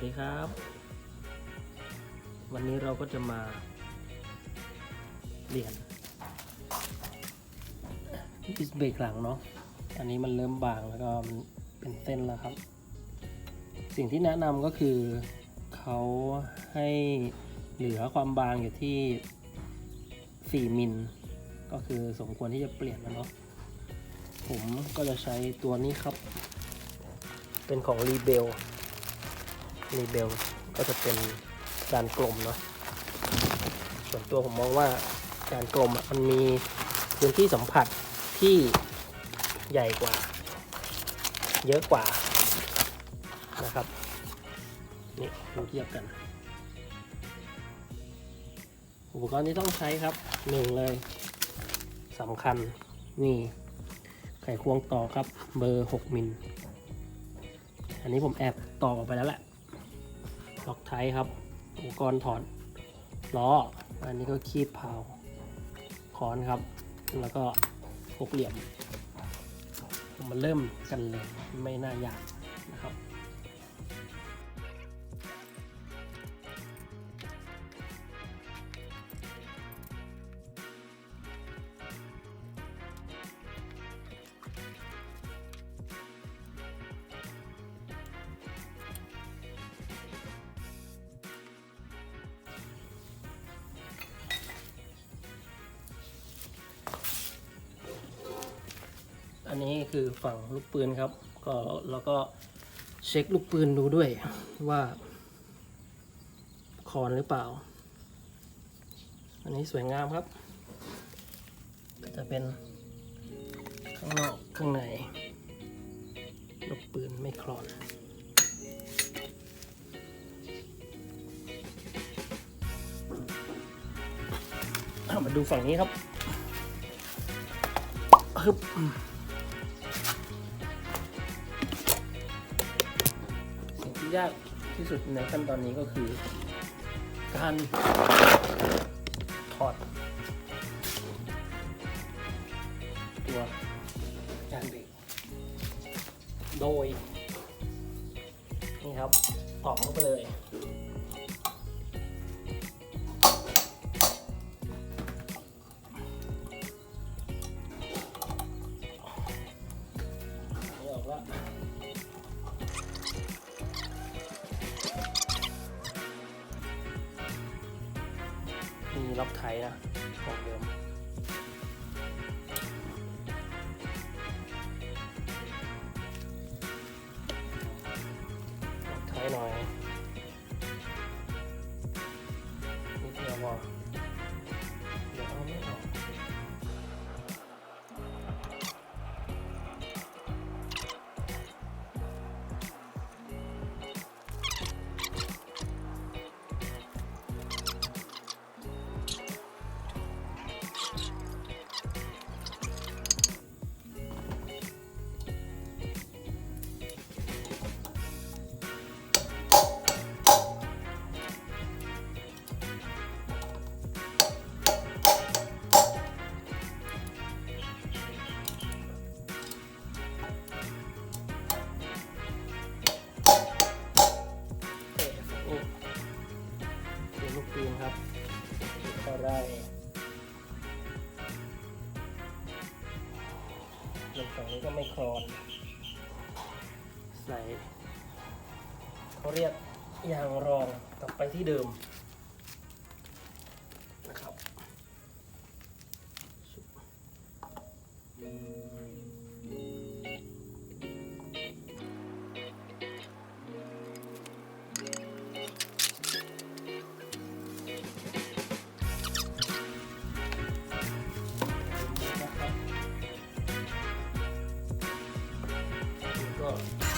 วัสดีครับ วันนี้เราก็จะมาเปลี่ยนดิสเบรกหลังเนาะอันนี้มันเริ่มบางแล้วก็มันเป็นเส้นแล้วครับ สิ่งที่แนะนำก็คือเขาให้เหลือความบางอยู่ที่ 4 มิล ก็คือสมควรที่จะเปลี่ยนแล้วเนาะผมก็จะใช้ตัวนี้ครับ เป็นของรีเบล รีเบลก็จะเป็นการกลมเนาะส่วนตัวผมมองว่าการกลมอะมันมีพื้นที่สัมผัสที่ใหญ่กว่า เยอะกว่านะครับนี่ดูเทียบกัน อุปกรณ์ที่ต้องใช้ครับหนึ่งเลยสำคัญนี่ไขควงต่อครับเบอร์ 6 มิล อันนี้ผมแอบต่อไปแล้วแหละ ล็อกไทยครับ อุปกรณ์ถอดล้อ อันนี้ก็คีบพาวค้อนครับ แล้วก็หกเหลี่ยมมมาเริ่มกันเลย ไม่น่ายาก อันนี้คือฝั่งลูกปืนครับ ก็แล้วก็เช็คลูกปืนดูด้วยว่าคอนหรือเปล่า อันนี้สวยงามครับ จะเป็นข้างนอกข้างในลูกปืนไม่คลอนมาดูฝั่งนี้ครับฮึบ ยากที่สุดในขั้นตอนนี้ก็คือ การถอด ตัวจานเบรกโดย นี่ครับตอกเข้าไปเลย ล็อกไทยนะของเดิมล็อกไทยหน่อย ได้ส่วนฝั่งนี้ก็ไม่คลอน ใส่เขาเรียกยางรองกลับไปที่เดิมนะครับนะครับ แ